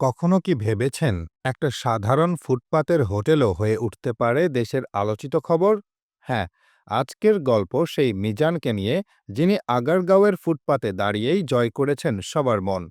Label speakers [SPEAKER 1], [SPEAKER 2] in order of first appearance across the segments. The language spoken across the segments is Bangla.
[SPEAKER 1] কখনো কি ভেবেছেন একটা সাধারণ ফুটপাতের হোটেলও হয়ে উঠতে পারে দেশের আলোচিত খবর? হ্যাঁ আজকের গল্প সেই মিজানকে নিয়ে, যিনি আগারগাঁওয়ের ফুটপাতে দাঁড়িয়েই জয় করেছেন সবার মন।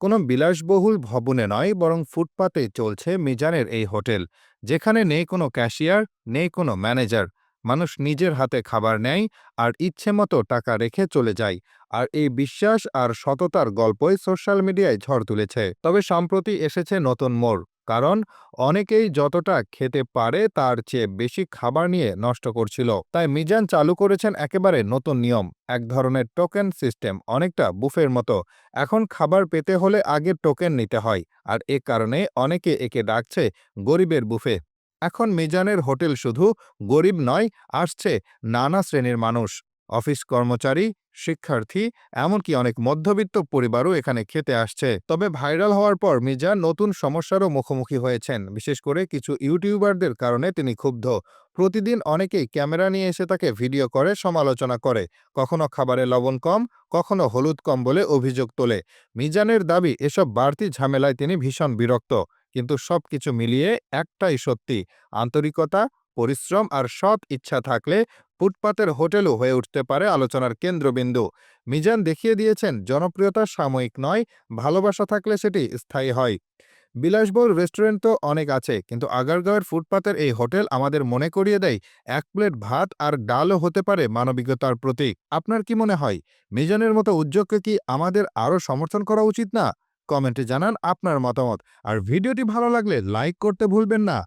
[SPEAKER 1] কোনো বিলাসবহুল ভবনে নয়, বরং ফুটপাতে চলছে মিজানের এই হোটেল, যেখানে নেই কোনো ক্যাশিয়ার, নেই কোনো ম্যানেজার। মানুষ নিজের হাতে খাবার নেয় আর ইচ্ছে মতো টাকা রেখে চলে যায়। আর এই বিশ্বাস আর সততার গল্পই সোশ্যাল মিডিয়ায় ঝড় তুলেছে। তবে সম্প্রতি এসেছে নতুন মোড়, কারণ অনেকেই যতটা খেতে পারে তার চেয়ে বেশি খাবার নিয়ে নষ্ট করছিল। তাই মিজান চালু করেছেন একেবারে নতুন নিয়ম, এক ধরনের টোকেন সিস্টেম, অনেকটা বুফের মতো। এখন খাবার পেতে হলে আগে টোকেন নিতে হয়, আর এ কারণে অনেকে একে ডাকছে গরিবের বুফে। এখন মিজানের হোটেল শুধু গরিব নয়, আসছে নানা শ্রেণির মানুষ। অফিস কর্মচারী, শিক্ষার্থী, এমনকি অনেক মধ্যবিত্ত পরিবারও এখানে খেতে আসছে। তবে ভাইরাল হওয়ার পর মিজান নতুন সমস্যারও মুখোমুখি হয়েছেন। বিশেষ করে কিছু ইউটিউবারদের কারণে তিনি ক্ষুব্ধ। প্রতিদিন অনেকেই ক্যামেরা নিয়ে এসে তাকে ভিডিও করে, সমালোচনা করে। কখনো খাবারে লবণ কম, কখনো হলুদ কম বলে অভিযোগ তোলে। মিজানের দাবি, এসব বাড়তি ঝামেলায় তিনি ভীষণ বিরক্ত। কিন্তু সবকিছু মিলিয়ে একটাই সত্যি, আন্তরিকতা, পরিশ্রম আর সৎ ইচ্ছা থাকলে ফুটপাতের হোটেলও হয়ে উঠতে পারে আলোচনার কেন্দ্রবিন্দু। মিজান দেখিয়ে দিয়েছেন, জনপ্রিয়তা সাময়িক নয়, ভালোবাসা থাকলে সেটি স্থায়ী হয়। বিলাসবহুল রেস্টুরেন্ট তো অনেক আছে, কিন্তু আগারগাঁওয়ের ফুটপাতের এই হোটেল আমাদের মনে করিয়ে দেয়, এক প্লেট ভাত আর ডালও হতে পারে মানবিকতার প্রতীক। আপনার কি মনে হয়, মিজানের মতো উদ্যোগকে কি আমাদের আরও সমর্থন করা উচিত না? কমেন্টে জানান আপনার মতামত। আর ভিডিওটি ভালো লাগলে লাইক করতে ভুলবেন না।